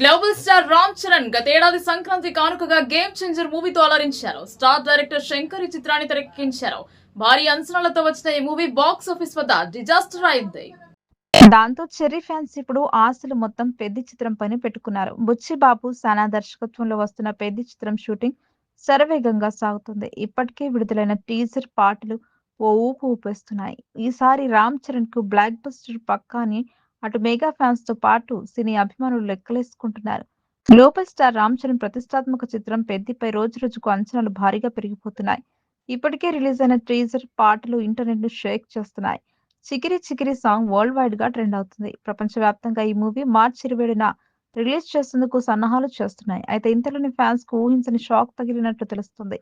Global star Ram Charan గతేడాది సంక్రాంతి కానుకగా game changer మూవీతో అలరించారు. స్టార్ డైరెక్టర్ శంకర్ ఈ చిత్రాన్ని తెరకెక్కించారు. భారీ అంచనాలతో వచ్చిన ఈ మూవీ బాక్స్ ఆఫీస్ వద్ద డిజాస్టర్ అయింది. దాంతో చెర్రీ ఫ్యాన్స్ ఇప్పుడు ఆశలు మొత్తం పెద్ది చిత్రం పైన పెట్టుకున్నారు. బుచ్చిబాబు సానా దర్శకత్వంలో వస్తున్న పెద్ది చిత్రం షూటింగ్ శరవేగంగా సాగుతుంది. ఇప్పటికే విడుదలైన టీజర్ పాటలు ఓ ఊపు ఊపేస్తున్నాయి. ఈసారి రామ్ చరణ్కు బ్లాక్ బస్టర్ పక్కాని అటు మెగా ఫ్యాన్స్తో పాటు సినీ అభిమానులు లెక్కలేసుకుంటున్నారు. గ్లోబల్ స్టార్ రామ్ చరణ్ ప్రతిష్టాత్మక చిత్రం పెద్దిపై రోజు రోజుకు అంచనాలు భారీగా పెరిగిపోతున్నాయి. ఇప్పటికే రిలీజ్ అయిన టీజర్ పాటలు ఇంటర్నెట్ను షేక్ చేస్తున్నాయి. చికిరి చికిరి సాంగ్ వరల్డ్ వైడ్గా ట్రెండ్ అవుతుంది. ప్రపంచవ్యాప్తంగా ఈ మూవీ మార్చి ఇరవైన రిలీజ్ చేసేందుకు సన్నాహాలు చేస్తున్నాయి. అయితే ఇంతలోని ఫ్యాన్స్కు ఊహించని షాక్ తగిలినట్లు తెలుస్తుంది.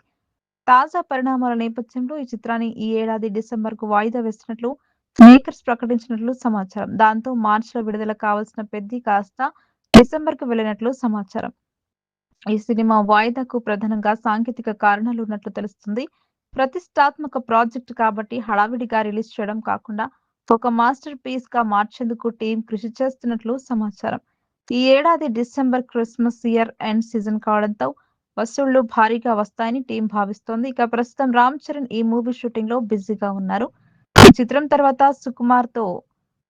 తాజా పరిణామాల నేపథ్యంలో ఈ చిత్రాన్ని ఈ ఏడాది డిసెంబర్కు వాయిదా వేస్తున్నట్లు మేకర్స్ ప్రకటించినట్లు సమాచారం. దాంతో మార్చిలో విడుదల కావాల్సిన పెద్ద కాస్త డిసెంబర్కు వెళ్ళినట్లు సమాచారం. ఈ సినిమా వాయిదాకు ప్రధానంగా సాంకేతిక కారణాలు ఉన్నట్లు తెలుస్తుంది. ప్రతిష్టాత్మక ప్రాజెక్ట్ కాబట్టి హడావిడిగా రిలీజ్ చేయడం కాకుండా ఒక మాస్టర్ పీస్గా మార్చేందుకు టీం కృషి చేస్తున్నట్లు సమాచారం. ఈ ఏడాది December Christmas year end season కావడంతో వసూళ్ళు భారీగా వస్తాయని టీం భావిస్తోంది. ఇక ప్రస్తుతం రామ్ చరణ్ ఈ మూవీ షూటింగ్లో బిజీగా ఉన్నారు. చిత్రం తర్వాత సుకుమార్తో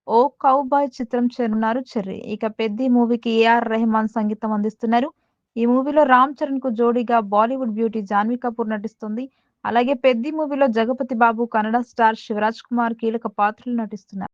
ఓ కౌబాయ్ చిత్రం చేరున్నారు చెర్రి. ఇక పెద్ది మూవీకి ఏఆర్ రెహమాన్ సంగీతం అందిస్తున్నారు. ఈ మూవీలో రామ్ చరణ్కు జోడీగా బాలీవుడ్ బ్యూటీ జాన్వీ కపూర్ నటిస్తుంది. అలాగే పెద్ది మూవీలో జగపతి బాబు కన్నడ స్టార్ శివరాజ్ కుమార్ కీలక పాత్రలు నటిస్తున్నారు.